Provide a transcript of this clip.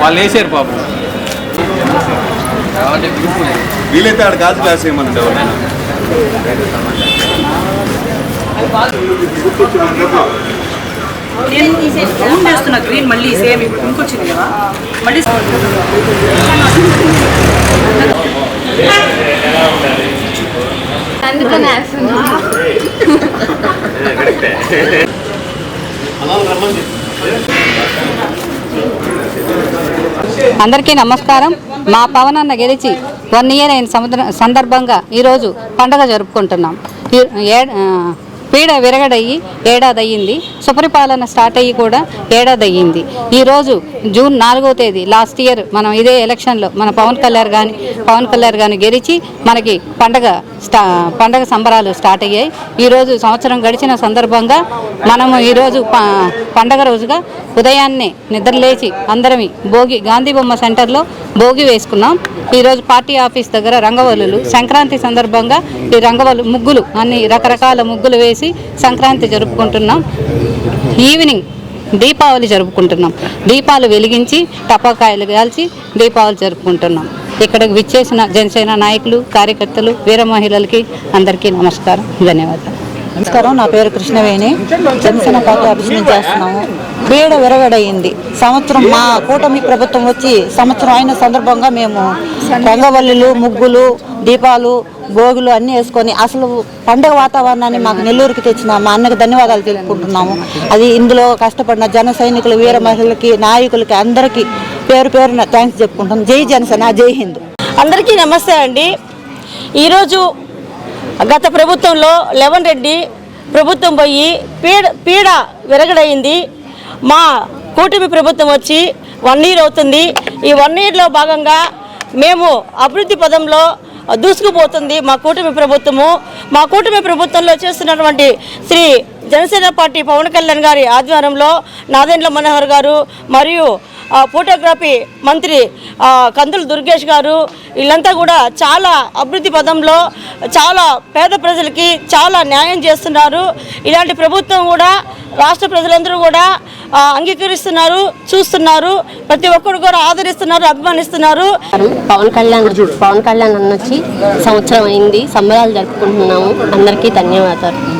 వాళ్ళు వేసారు పాపం. వీలైతే ఆడ గాజు గ్లాస్ ఏమన్నా ఎవరైనా. నేను ఫోన్ చేస్తున్నా గ్రీన్ మళ్ళీ సేమ్ ఇంకొచ్చింది కదా. మళ్ళీ అందుకని వేస్తున్నా అందరికీ నమస్కారం. మా పవన్ అన్న గెలిచి వన్ ఇయర్ అయిన సముద్ర సందర్భంగా ఈరోజు పండగ జరుపుకుంటున్నాం. ఏ- పీడ విరగడయ్యి ఏడాది అయ్యింది సుపరిపాలన స్టార్ట్ అయ్యి కూడా ఏడాది అయ్యింది ఈరోజు జూన్ నాలుగో తేదీ లాస్ట్ ఇయర్ మనం ఇదే ఎలక్షన్లో మన పవన్ కళ్యాణ్ కానీ పవన్ కళ్యాణ్ కానీ గెలిచి మనకి పండగ స్టా పండగ సంబరాలు స్టార్ట్ అయ్యాయి. ఈరోజు సంవత్సరం గడిచిన సందర్భంగా మనము ఈరోజు ప పండగ రోజుగా ఉదయాన్నే నిద్రలేచి అందరమి భోగి గాంధీ బొమ్మ సెంటర్లో భోగి వేసుకున్నాం. ఈరోజు పార్టీ ఆఫీస్ దగ్గర రంగవల్లులు. సంక్రాంతి సందర్భంగా ఈ రంగవల్లు ముగ్గులు అన్ని రకరకాల ముగ్గులు వేసి సంక్రాంతి జరుపుకుంటున్నాం. ఈవినింగ్ దీపావళి జరుపుకుంటున్నాం. దీపాలు వెలిగించి టపాకాయలు కాల్చి దీపావళి జరుపుకుంటున్నాం. ఇక్కడికి విచ్చేసిన జనసేన నాయకులు కార్యకర్తలు వీర మహిళలకి అందరికీ నమస్కారం. ధన్యవాదాలు. నమస్కారం. నా పేరు కృష్ణవేణి. జనసేన పార్టీ అభిషేకం చేస్తున్నాము. వేడ విరగడయింది. సంవత్సరం మా కూటమి ప్రభుత్వం వచ్చి సంవత్సరం అయిన సందర్భంగా మేము రంగవల్లులు ముగ్గులు దీపాలు భోగులు అన్నీ వేసుకొని అసలు పండగ వాతావరణాన్ని మాకు నెల్లూరుకి తెచ్చిన మా అన్నకి ధన్యవాదాలు తెలుపుకుంటున్నాము. అది ఇందులో కష్టపడిన జన సైనికులు వీర మహిళలకి నాయకులకి అందరికీ పేరు పేరున థ్యాంక్స్ చెప్పుకుంటాం జై జనసేన జై హింద్. అందరికీ నమస్తే అండి. ఈరోజు గత ప్రభుత్వంలో లెవెన్ రెడ్డి ప్రభుత్వం పోయి పీడ పీడ విరగడైంది. మా కూటమి ప్రభుత్వం వచ్చి వన్ ఇయర్ అవుతుంది. ఈ వన్ ఇయర్లో భాగంగా మేము అభివృద్ధి పదంలో దూసుకుపోతుంది మా కూటమి ప్రభుత్వము. మా కూటమి ప్రభుత్వంలో చేస్తున్నటువంటి శ్రీ జనసేన పార్టీ పవన్ కళ్యాణ్ గారి ఆధ్వర్యంలో నాదెండ్ల మనోహర్ గారు మరియు ఫోటోగ్రఫీ మంత్రి కందులు కందుల దుర్గేష్ గారు వీళ్ళంతా కూడా చాలా అభివృద్ధి పదంలో చాలా పేద ప్రజలకి చాలా న్యాయం చేస్తున్నారు. ఇలాంటి ప్రభుత్వం కూడా రాష్ట్ర ప్రజలందరూ కూడా అంగీకరిస్తున్నారు చూస్తున్నారు. ప్రతి ఒక్కరు కూడా ఆదరిస్తున్నారు అభిమానిస్తున్నారు. పవన్ కళ్యాణ్ పవన్ కళ్యాణ్ అన్నొచ్చి సంవత్సరం అయింది. సంబరాలు జరుపుకుంటున్నాము. అందరికీ ధన్యవాదాలు.